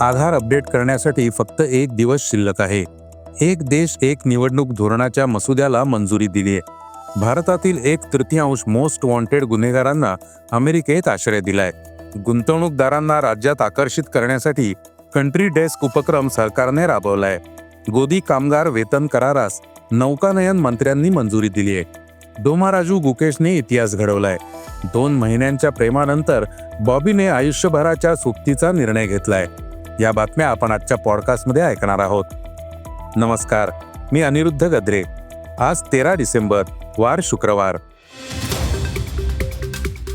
आधार update करण्यासाठी फक्त एक दिवस शिल्लक आहे. एक देश एक निवडणूक धोरणाच्या मसुद्याला मंजुरी दिली आहे भारतातील एक तृतीयांश मोस्ट वॉन्टेड गुन्हेगारांना अमेरिकेत आश्रय दिलाय. गुंतवणूकदारांना राज्यात आकर्षित करण्यासाठी कंट्री डेस्क उपक्रम सरकारने राबवलाय. गोदी कामगार वेतन करारास नौकानयन मंत्र्यांनी मंजुरी दिली आहे डोमाराजू गुकेशने इतिहास घडवलाय. दोन महिन्यांच्या प्रेमानंतर बॉबीने आयुष्यभराच्या सुट्टीचा निर्णय घेतलाय. या बातम्या आपण आजच्या पॉडकास्टमध्ये ऐकणार आहोत. नमस्कार मी अनिरुद्ध गद्रे. आज तेरा डिसेंबर वार शुक्रवार.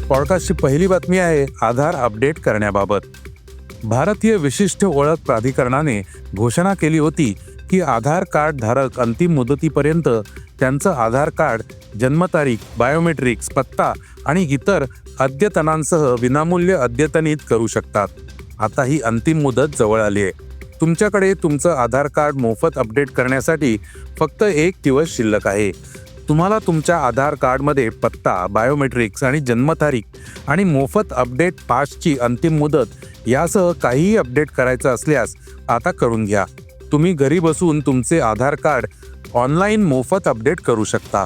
पॉडकास्टची पहिली बातमी आहे आधार अपडेट करण्याबाबत. भारतीय विशिष्ट ओळख प्राधिकरणाने घोषणा केली होती की आधार कार्ड धारक अंतिम मुदतीपर्यंत त्यांचं आधार कार्ड जन्मतारीख बायोमेट्रिक्स पत्ता आणि इतर अद्यतनांसह विनामूल्य अद्यतनित करू शकतात. आता ही अंतिम मुदत जवळ आली आहे. तुमच्याकडे तुमचं आधार कार्ड मोफत अपडेट करण्यासाठी फक्त एक दिवस शिल्लक आहे. तुम्हाला तुमच्या आधार कार्डमध्ये पत्ता बायोमेट्रिक्स आणि जन्मतारीख आणि मोफत अपडेट पासची अंतिम मुदत यासह काहीही अपडेट करायचं असल्यास आता करून घ्या. तुम्ही घरी बसून तुमचे आधार कार्ड ऑनलाईन मोफत अपडेट करू शकता.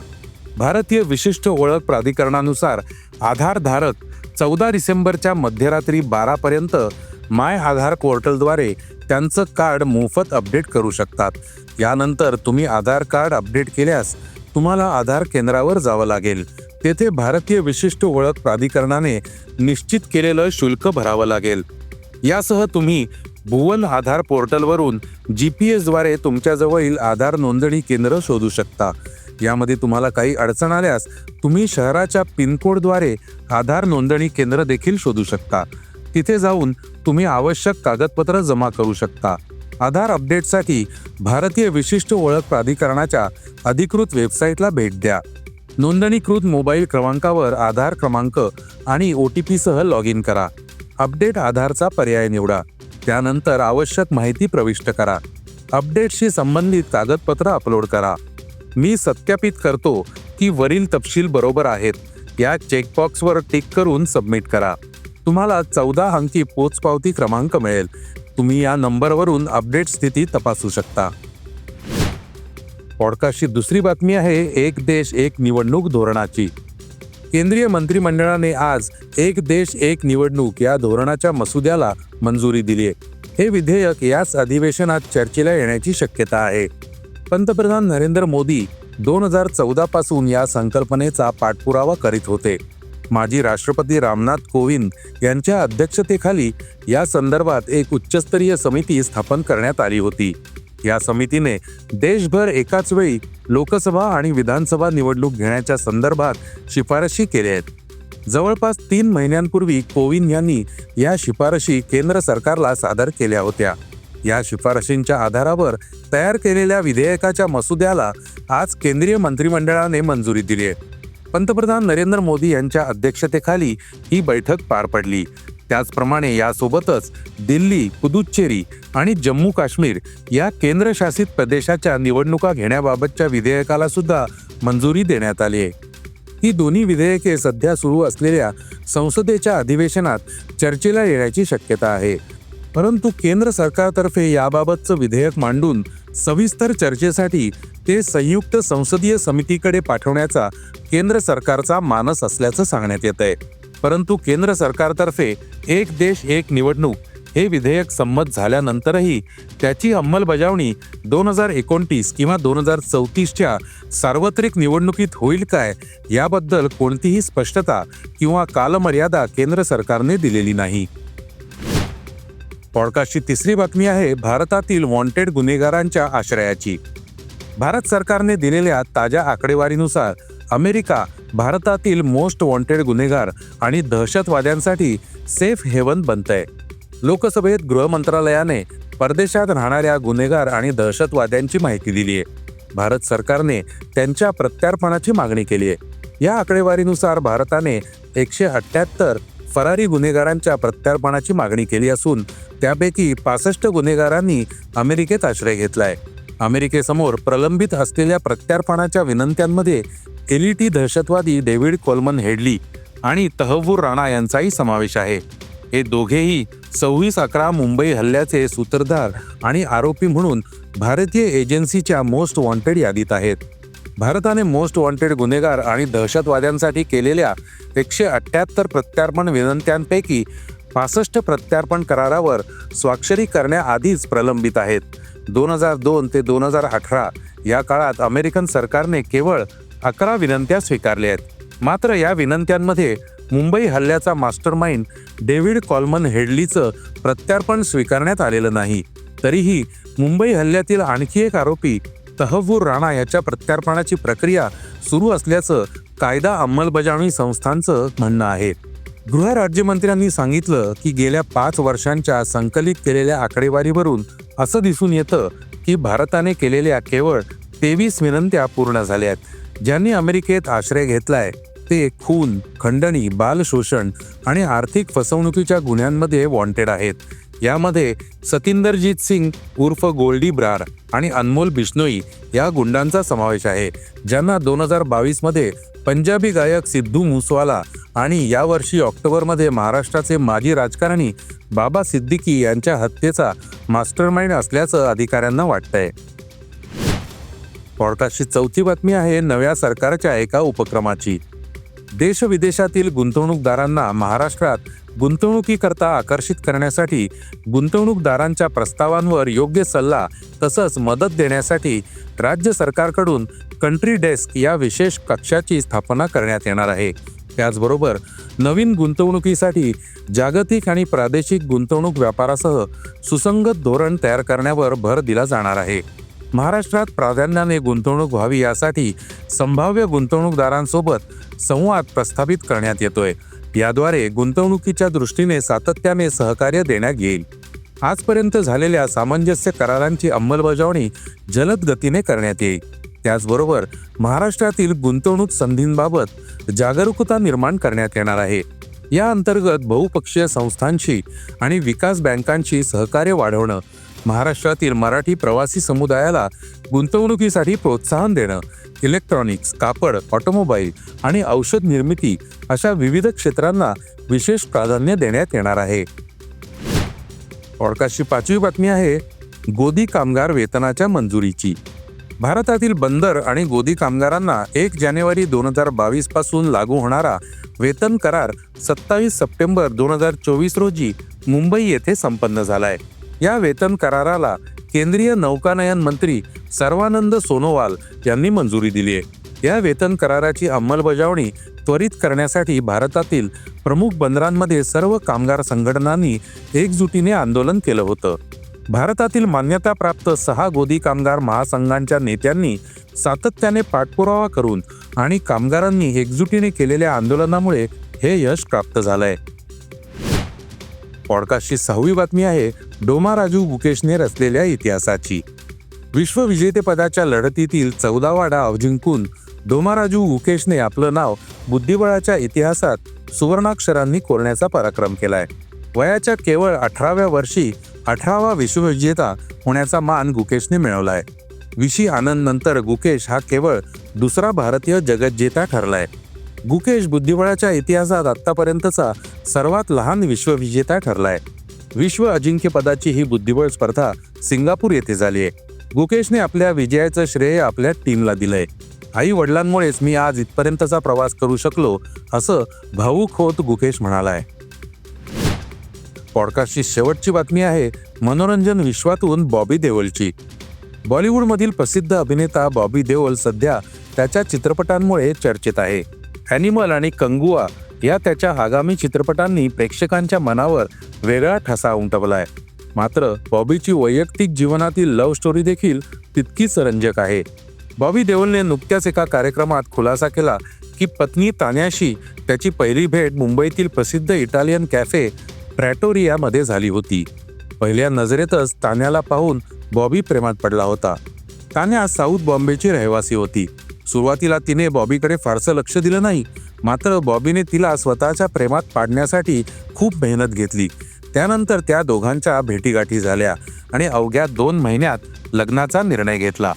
भारतीय विशिष्ट ओळख प्राधिकरणानुसार आधारधारक चौदा डिसेंबरच्या मध्यरात्री बारापर्यंत माय आधार पोर्टलद्वारे त्यांचं कार्ड मोफत अपडेट करू शकतात. यानंतर तुम्ही आधार कार्ड अपडेट केल्यास तुम्हाला आधार केंद्रावर जावं लागेल. तेथे भारतीय विशिष्ट ओळख प्राधिकरणाने निश्चित केलेलं शुल्क भरावं लागेल. यासह तुम्ही भुवन आधार पोर्टलवरून जी पी एसद्वारे तुमच्याजवळील आधार नोंदणी केंद्र शोधू शकता. यामध्ये तुम्हाला काही अडचण आल्यास तुम्ही शहराच्या पिनकोडद्वारे आधार नोंदणी केंद्र देखील शोधू शकता. तिथे जाऊन तुम्ही आवश्यक कागदपत्र जमा करू शकता. आधार अपडेटसाठी भारतीय विशिष्ट ओळख प्राधिकरणाच्या अधिकृत वेबसाईटला भेट द्या. नोंदणीकृत मोबाईल क्रमांकावर आधार क्रमांक आणि ओ टी पीसह लॉग इन करा. अपडेट आधारचा पर्याय निवडा. त्यानंतर आवश्यक माहिती प्रविष्ट करा. अपडेटशी संबंधित कागदपत्र अपलोड करा. मी सत्यापित करतो की वरील तपशील बरोबर आहेत. या चेकबॉक्सवर टिक करून सबमिट करा. तुम्हाला चौदा अंकी पोचपावती क्रमांक मिळेल. तुम्ही या नंबरवरून अपडेट स्थिती तपासू शकता. पॉडकास्टची दुसरी बातमी आहे एक देश एक निवडणूक धोरणाची. केंद्रीय मंत्रिमंडळाने आज एक देश एक निवडणूक या धोरणाच्या मसुद्याला मंजुरी दिली आहे. हे विधेयक याच अधिवेशनात चर्चेला येण्याची शक्यता आहे. पंतप्रधान नरेंद्र मोदी दोन हजार चौदा पासून या संकल्पनेचा पाठपुरावा करीत होते. माजी राष्ट्रपती रामनाथ कोविंद यांच्या अध्यक्षतेखाली या संदर्भात एक उच्चस्तरीय समिती स्थापन करण्यात आली होती. या समितीने देशभर एकाच वेळी लोकसभा आणि विधानसभा निवडणूक घेण्याच्या संदर्भात शिफारशी केल्या आहेत. जवळपास तीन महिन्यांपूर्वी कोविंद यांनी या शिफारशी केंद्र सरकारला सादर केल्या होत्या. या शिफारशींच्या आधारावर तयार केलेल्या विधेयकाच्या मसुद्याला आज केंद्रीय मंत्रिमंडळाने मंजुरी दिली आहे. पंतप्रधान नरेंद्र मोदी यांच्या अध्यक्षतेखाली ही बैठक पार पडली. त्याचप्रमाणे यासोबतच दिल्ली पुदुच्चेरी आणि जम्मू काश्मीर या केंद्रशासित प्रदेशाच्या निवडणुका घेण्याबाबतच्या विधेयकाला सुद्धा मंजुरी देण्यात आली आहे. ही दोन्ही विधेयके सध्या सुरू असलेल्या संसदेच्या अधिवेशनात चर्चेला येण्याची शक्यता आहे. परंतु केंद्र सरकारतर्फे याबाबतचं विधेयक मांडून सविस्तर चर्चेसाठी ते संयुक्त संसदीय समितीकडे पाठवण्याचा केंद्र सरकारचा मानस असल्याचं सांगण्यात येत आहे परंतु केंद्र सरकारतर्फे एक देश एक निवडणूक हे विधेयक संमत झाल्यानंतरही त्याची अंमलबजावणी दोन हजार एकोणतीस किंवा दोन हजार चौतीसच्या सार्वत्रिक निवडणुकीत होईल काय याबद्दल कोणतीही स्पष्टता किंवा कालमर्यादा केंद्र सरकारने दिलेली नाही. पॉडकास्टची तिसरी बातमी आहे भारतातील वॉन्टेड गुन्हेगारांच्या आश्रयाची. भारत सरकारने दिलेल्या ताज्या आकडेवारीनुसार अमेरिका भारतातील मोस्ट वॉन्टेड गुन्हेगार आणि दहशतवाद्यांसाठी सेफ हेवन बनतंय. लोकसभेत गृह मंत्रालयाने परदेशात राहणाऱ्या गुन्हेगार आणि दहशतवाद्यांची माहिती दिली आहे. भारत सरकारने त्यांच्या प्रत्यार्पणाची मागणी केली आहे. या आकडेवारीनुसार भारताने एकशे अठ्ठ्याहत्तर फरारी गुन्हेगारांच्या प्रत्यार्पणाची मागणी केली असून त्यापैकी पासष्ट गुन्हेगारांनी अमेरिकेत आश्रय घेतलाय. अमेरिकेसमोर प्रलंबित असलेल्या प्रत्यार्पणाच्या विनंत्यांमध्ये एलिटी दहशतवादी डेव्हिड कोलमन हेडली आणि तहवूर राणा यांचाही समावेश आहे. हे दोघेही सव्वीस अकरा मुंबई हल्ल्याचे सूत्रधार आणि आरोपी म्हणून भारतीय एजन्सीच्या मोस्ट वॉन्टेड यादीत आहेत. भारताने मोस्ट वॉन्टेड गुन्हेगार आणि दहशतवाद्यांसाठी केलेल्या एकशे अठ्ठ्याहत्तर प्रत्यार्पण विनंत्यांपैकी पासष्ट प्रत्यार्पण करारावर स्वाक्षरी करण्याआधीच प्रलंबित आहेत. दोन हजार दोन ते दोन हजार अठरा या काळात अमेरिकन सरकारने केवळ अकरा विनंत्या स्वीकारल्या आहेत. मात्र या विनंत्यांमध्ये मुंबई हल्ल्याचा मास्टरमाइंड डेव्हिड कॉलमन हेडलीचं प्रत्यार्पण स्वीकारण्यात आलेलं नाही. तरीही मुंबई हल्ल्यातील आणखी एक आरोपी तहवूर राणा याच्या प्रत्यार्पणाची प्रक्रिया सुरू असल्याचं कायदा अंमलबजावणी संस्थांचं म्हणणं आहे. गृह राज्यमंत्र्यांनी सांगितलं की गेल्या पाच वर्षांच्या संकलित केलेल्या आकडेवारीवरून असं दिसून येतं की भारताने केलेल्या केवळ तेवीस विनंत्या पूर्ण झाल्यात ज्यांनी अमेरिकेत आश्रय घेतलाय ते खून खंडणी बाल शोषण आणि आर्थिक फसवणुकीच्या गुन्ह्यांमध्ये वॉन्टेड आहेत. यामध्ये सतिंदरजीत सिंग उर्फ गोल्डी ब्रार आणि अनमोल बिश्नोई या गुंडांचा समावेश आहे ज्यांना दोन हजार बावीसमध्ये पंजाबी गायक सिद्धू मुसवाला आणि यावर्षी ऑक्टोबरमध्ये महाराष्ट्राचे माजी राजकारणी बाबा सिद्दीकी यांच्या हत्येचा मास्टरमाइंड असल्याचं अधिकाऱ्यांना वाटतंय. पॉडकास्टची चौथी बातमी आहे नव्या सरकारच्या एका उपक्रमाची. देश विदेशातील गुंतवणूकदारांना महाराष्ट्रात गुंतवणुकीकरता आकर्षित करण्यासाठी गुंतवणूकदारांच्या प्रस्तावांवर योग्य सल्ला तसंच मदत देण्यासाठी राज्य सरकारकडून कंट्री डेस्क या विशेष कक्षाची स्थापना करण्यात येणार आहे. त्याचबरोबर नवीन गुंतवणुकीसाठी जागतिक आणि प्रादेशिक गुंतवणूक व्यापारासह सुसंगत धोरण तयार करण्यावर भर दिला जाणार आहे. महाराष्ट्रात प्राधान्याने गुंतवणूक व्हावी यासाठी संभाव्य गुंतवणूकदारांसोबत संवाद प्रस्थापित करण्यात येतोय. याद्वारे गुंतवणुकीच्या दृष्टीने सातत्याने सहकार्य देण्यात येईल. आजपर्यंत झालेल्या सामंजस्य करारांची अंमलबजावणी जलद गतीने करण्यात येईल. त्याचबरोबर महाराष्ट्रातील गुंतवणूक संधींबाबत जागरूकता निर्माण करण्यात येणार आहे. या अंतर्गत बहुपक्षीय संस्थांशी आणि विकास बँकांशी सहकार्य वाढवणं महाराष्ट्रातील मराठी प्रवासी समुदायाला गुंतवणुकीसाठी प्रोत्साहन देणं इलेक्ट्रॉनिक्स कापड ऑटोमोबाईल आणि औषध निर्मिती अशा विविध क्षेत्रांना विशेष प्राधान्य देण्यात येणार आहे. पॉडकास्टची पाचवी बातमी आहे गोदी कामगार वेतनाच्या मंजुरीची. भारतातील बंदर आणि गोदी कामगारांना एक जानेवारी दोन हजार बावीसपासून लागू होणारा वेतन करार सत्तावीस सप्टेंबर दोन हजार चोवीस रोजी मुंबई येथे संपन्न झाला आहे या वेतन कराराला केंद्रीय नौकानयन मंत्री सर्वानंद सोनोवाल यांनी मंजुरी दिली आहे. या वेतन कराराची अंमलबजावणी त्वरित करण्यासाठी भारतातील प्रमुख बंदरांमध्ये सर्व कामगार संघटनांनी एकजुटीने आंदोलन केलं होतं. भारतातील मान्यताप्राप्त सहा गोदी कामगार महासंघांच्या नेत्यांनी सातत्याने पाठपुरावा करून आणि कामगारांनी एकजुटीने केलेल्या आंदोलनामुळे हे यश प्राप्त झालंय. पॉडकास्टची सहावी बातमी आहे डोमा राजू गुकेशने रचलेल्या इतिहासाची. विश्वविजेतेपदाच्या लढतीतील चौदावा डाव जिंकून डोमाराजू गुकेशने आपलं नाव बुद्धिबळाच्या इतिहासात सुवर्णाक्षरांनी कोरण्याचा पराक्रम केलाय. वयाच्या केवळ अठराव्या वर्षी अठरावा विश्वविजेता होण्याचा मान गुकेशने मिळवलाय. विशी आनंद नंतर गुकेश हा केवळ दुसरा भारतीय जगज्जेता ठरलाय. गुकेश बुद्धिबळाच्या इतिहासात आतापर्यंतचा सर्वात लहान विश्वविजेता ठरलाय. विश्व अजिंक्यपदाची ही बुद्धिबळ स्पर्धा सिंगापूर येथे झाली आहे. गुकेशने आपल्या विजयाचं श्रेय आपल्या टीमला दिलंय. आई वडिलांमुळेच मी आज इथपर्यंतचा प्रवास करू शकलो असं भाऊक होत गुकेश म्हणालाय. पॉडकास्टची शेवटची बातमी आहे मनोरंजन विश्वातून बॉबी देओलची. बॉलिवूडमधील प्रसिद्ध अभिनेता बॉबी देओल सध्या त्याच्या चित्रपटांमुळे चर्चेत आहे. ॲनिमल आणि कंगुआ या त्याच्या आगामी चित्रपटांनी प्रेक्षकांच्या मनावर वेगळा ठसा उमटवलाय. मात्र बॉबीची वैयक्तिक जीवनातील लव्ह स्टोरी देखील तितकीच रंजक आहे. बॉबी देओलने नुकत्याच एका कार्यक्रमात खुलासा केला की पत्नी तान्याशी त्याची पहिली भेट मुंबईतील प्रसिद्ध इटालियन कॅफे प्रॅटोरियामध्ये झाली होती. पहिल्या नजरेतच तान्याला पाहून बॉबी प्रेमात पडला होता. तान्या साऊथ बॉम्बेची रहिवासी होती. सुरुवातीला तिने बॉबीकडे फारसं लक्ष दिलं नाही मात्र बॉबीने तिला स्वतःच्या प्रेमात पाडण्यासाठी खूप मेहनत घेतली. त्यानंतर त्या दोघांच्या भेटीगाठी झाल्या आणि अवघ्या दोन महिन्यात लग्नाचा निर्णय घेतला.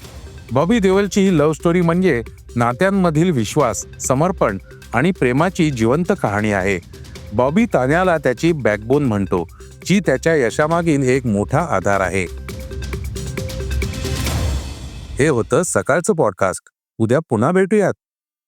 बॉबी देओलची ही लव्ह स्टोरी म्हणजे नात्यांमधील विश्वास समर्पण आणि प्रेमाची जिवंत कहाणी आहे. बॉबी तान्याला त्याची बॅकबोन म्हणतो जी त्याच्या यशामागील एक मोठा आधार आहे. हे होतं सकाळचं पॉडकास्ट उद्या पुन्हा भेटूयात.